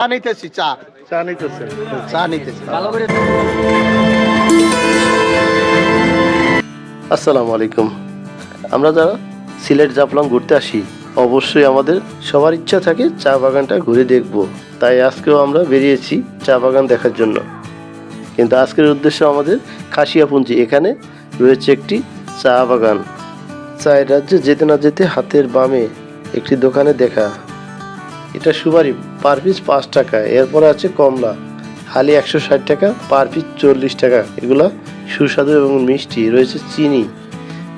চা নিতেছি চা। চা নিতেছি। আসসালামু আলাইকুম। আমরা যারা সিলেট জাফলং ঘুরতে আসি অবশ্যই আমাদের সবার ইচ্ছা থাকে চা বাগানটা ঘুরে দেখব। তাই আজকেও আমরা বেরিয়েছি চা বাগান দেখার জন্য। কিন্তু আজকের উদ্দেশ্য আমাদের খাসিয়াপুঞ্জি। এখানে রয়েছে একটি চা বাগান। চায়ের রাজ্যে যেতে না যেতে হাতের বামে একটি দোকানে দেখা। এটা সুপারি পার পিস পাঁচ টাকা। এরপরে আছে কমলা। হালি একশো ষাট টাকা, পার পিস চল্লিশ টাকা। এগুলো সুস্বাদু এবং মিষ্টি। রয়েছে চিনি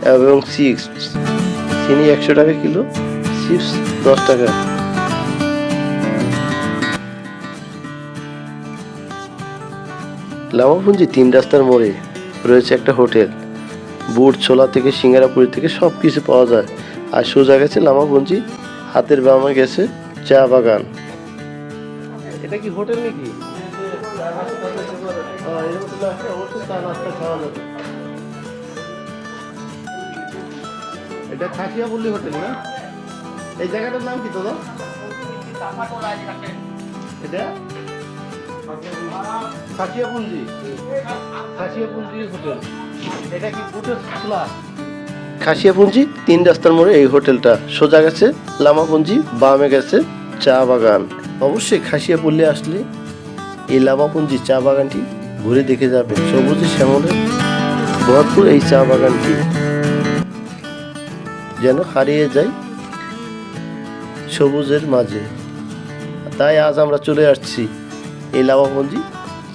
এবং চিপস। চিনি একশো টাকা কিলো, চিপস দশ টাকা। লামাপুঞ্জি তিন রাস্তার মোড়ে রয়েছে একটা হোটেল। বুট ছোলা থেকে সিঙ্গারাপুরি থেকে সব কিছু পাওয়া যায়। আর সোজা গেছে লামাপুঞ্জি, হাতের বামে গেছে চা বাগান। এটা কি হোটেল নাকি? এটা খাসিয়া বললি হোটেল না? এই জায়গাটার নাম কি দাদা এটা? খাসিয়াপুঞ্জি খাসিয়াপুঞ্জি হোটেল। এটা কি বুটের খোলা খাসিয়াপুঞ্জি, তিন রাস্তার মোড়ে এই হোটেলটা সোজা গেছে, লামাপুঞ্জি বামে গেছে চা বাগান। অবশ্যই খাসিয়া খাসিয়াপল্লী আসলে এই লামাপুঞ্জি চা বাগানটি ঘুরে দেখে যাবে সবুজে শ্যামলে ভরপুর এই চা বাগানটি যেন হারিয়ে যায় সবুজের মাঝে। তাই আজ আমরা চলে আসছি এই লামাপুঞ্জি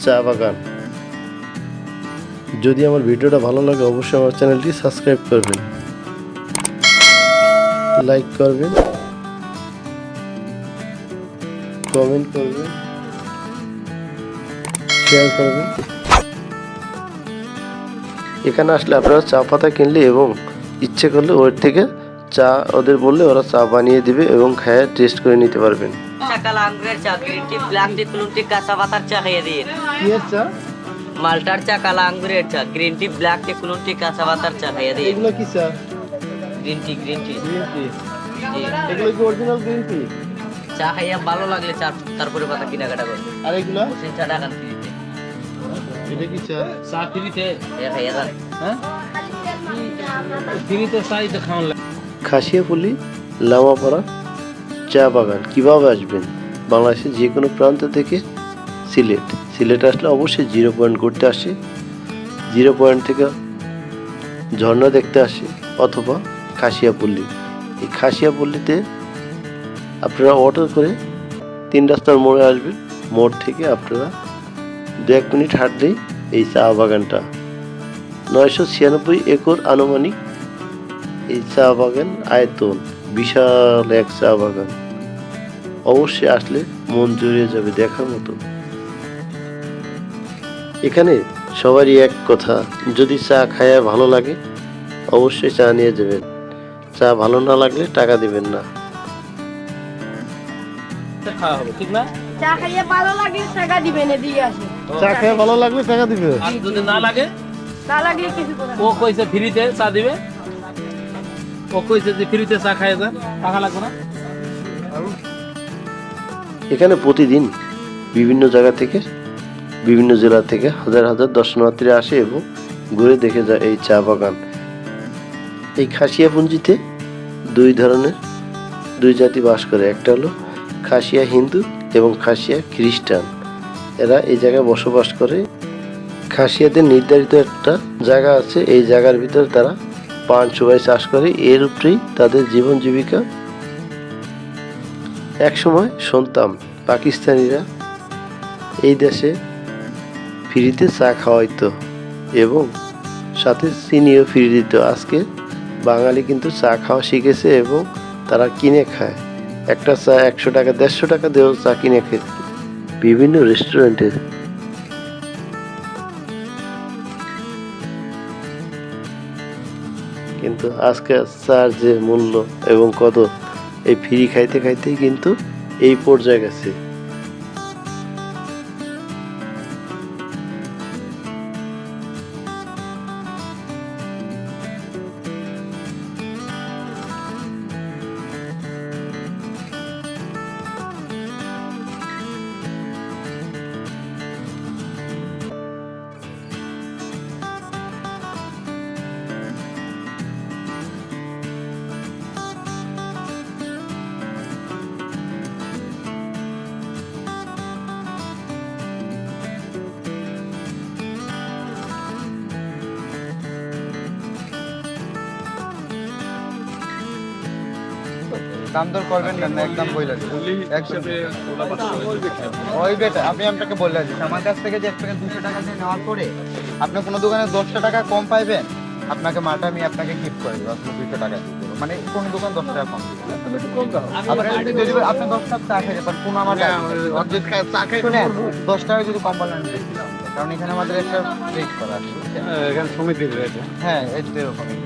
চা বাগান। যদি আমার ভিডিওটা ভালো লাগে, অবশ্যই আমার চ্যানেলটি সাবস্ক্রাইব করবেন। লাইক করবেন। কমেন্ট করবেন। শেয়ার করবেন। এখানে আসলে আপনারা চা পাতা কিনলে এবং ইচ্ছে করলে ওর থেকে চা ওদের বললে ওরা চা বানিয়ে দিবে এবং খেয়ে টেস্ট করে নিতে পারবেন। চা কালা আঙ্গুরের চা green tea black tea blue tea কাঁচা পাতার চা খাইয়ে দিন কি চা? মালটার চা কালা আঙ্গুরের চা green tea black tea blue tea কাঁচা পাতার চা খাইয়ে দিন এগুলো কি চা? Green tea green tea green tea এগুলো কি অরিজিনাল গ্রিন টি চা খাইয়া ভালো লাগলে চা তারপরে পাতা কেনাকাটা করবে আর এগুলো? সেই চা ফ্রিতে এটা কি চা? চা ফ্রিতে এ খাইয়া যান। হ্যাঁ? ফ্রিতে চাই তো খাওয়ান খাসিয়াপল্লি চা বাগান। কীভাবে আসবেন? বাংলাদেশের যে কোনো প্রান্ত থেকে সিলেট। সিলেট আসলে অবশ্যই জিরো পয়েন্ট করতে আসে জিরো পয়েন্ট থেকে ঝর্ণা দেখতে আসে অথবা খাসিয়াপল্লি এই খাসিয়াপল্লিতে আপনারা অটো করে তিন রাস্তার মোড়ে আসবেন। মোড় থেকে আপনারা দু এক মিনিট হাঁটলেই এই চা বাগানটা। নয়শো ছিয়ানব্বই একর আনুমানিক এই চা বাগান আয়তন। বিশাল এক চা বাগান। অবশ্যই আসলে মন জুড়িয়ে যাবে দেখার মতো। এখানে সবারই এক কথা, যদি চা খায়া ভালো লাগে, অবশ্যই চা নিয়ে যাবেন। চা ভালো না লাগলে টাকা দিবেন না। খাওয়া হবে ঠিক না? চা খাইয়ে ভালো লাগে টাকা দিবেন এদিকে আসে চা খেয়ে ভালো লাগলে টাকা দিবে। আর যদি না লাগে? না লাগলে কিছু ও কইছে ফ্রিতে চা দিবে। ও কইছে যে ফ্রিতে চা খাই যান টাকা লাগবে না। এখানে প্রতিদিন বিভিন্ন জায়গা থেকে বিভিন্ন জেলা থেকে হাজার হাজার দর্শনার্থীরা আসে এবং ঘুরে দেখে যায় এই চা বাগান। এই খাসিয়া খাসিয়াপুঞ্জিতে দুই ধরনের, দুই জাতি বাস করে। একটা হলো খাসিয়া হিন্দু এবং খাসিয়া খ্রিস্টান। এরা এই জায়গায় বসবাস করে। খাসিয়াদের নির্ধারিত একটা জায়গা আছে। এই জায়গার ভিতরে তারা পান চুবাই চাষ করে। এর উপরেই তাদের জীবন জীবিকা। একসময় শুনতাম পাকিস্তানিরা এই দেশে ফ্রিতে চা খাওয়াইতো এবং সাথে চিনিও ফ্রি দিত। আজকে বাঙালি কিন্তু চা খাওয়া শিখেছে এবং তারা কিনে খায়। একটা চা একশো টাকা, দেড়শো টাকা দিয়েও চা কিনে খেয়ে বিভিন্ন রেস্টুরেন্টে কিন্তু আজকে চার যে মূল্য এবং কত এই ফ্রি খাইতে খাইতেই কিন্তু এই পর্যায়ে গেছে। দাম দর করবেন না একদম বইলা ওই বেটা আমি আপনাকে বলে দিচ্ছি আমার কাছ থেকে যে আপনাকে দুশো টাকা দিয়ে নেওয়ার পরে আপনি কোনো দোকানে দশটা টাকা কম পাইবেন আপনাকে মালটা আমি আপনাকে গিফট করে দেবো আপনি দুশো টাকা দিয়ে মানে কোনো দোকান দশ টাকা কম আপনি দশ টাকা চা যাবেন কোনো আমার শুনেন দশ টাকা যদি কম দেবো। কারণ এখানে আমাদের একটা রেট করা আছে বুঝছেন? এখানে সমিতি রয়েছে। হ্যাঁ এরকমই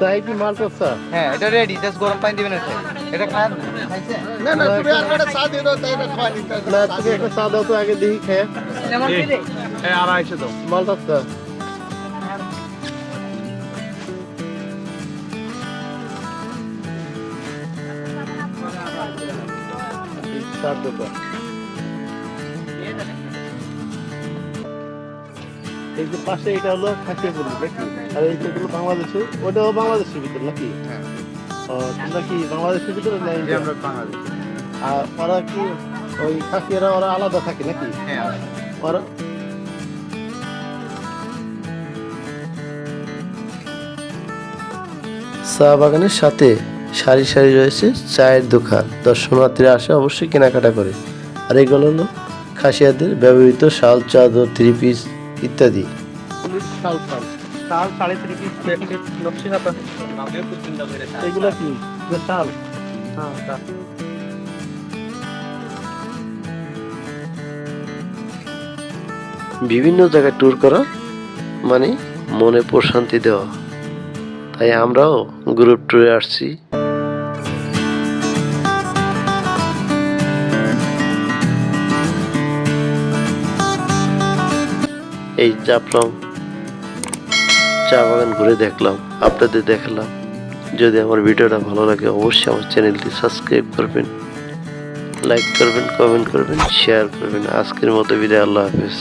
চাই কি মাল চা হ্যাঁ এটা রেডি জাস্ট গরম পানি দিবেন এটা এটা খান। খাইছেন না না তুমি আর একটা চা দিয়ে দাও তাই না খাওয়া নিতে না তুমি একটা চা দাও তো আগে দেখি খেয়ে। এই আড়াইশো দাও। মাল চা চার দোকান। এই যে পাশে এটা হলো খাসিয়া পল্লী নাকি আর এই যেগুলো বাংলাদেশে ওটাও বাংলাদেশের ভিতর নাকি? হ্যাঁ। তোমরা কি বাংলাদেশের ভিতরে আর ওরা কি ওই খাসিয়ারা ওরা আলাদা থাকে নাকি? হ্যাঁ। ওরা চা বাগানের সাথে সারি সারি রয়েছে চায়ের দোকান। দর্শনার্থীরা আসে অবশ্যই কেনাকাটা করে। আর এগুলো হলো খাসিয়াদের ব্যবহৃত শাল চাদর থ্রি পিস ইত্যাদি। হ্যাঁ বিভিন্ন জায়গায় ট্যুর করা মানে মনে প্রশান্তি দেওয়া। তাই আমরাও গ্রুপ ট্যুরে আসছি। এই চাপলাম। চা বাগান ঘুরে দেখলাম, আপনাদের দেখালাম। যদি আমার ভিডিওটা ভালো লাগে, অবশ্যই আমার চ্যানেলটি সাবস্ক্রাইব করবেন, লাইক করবেন, কমেন্ট করবেন শেয়ার করবেন। আজকের মতো বিদায়, আল্লাহ হাফেজ।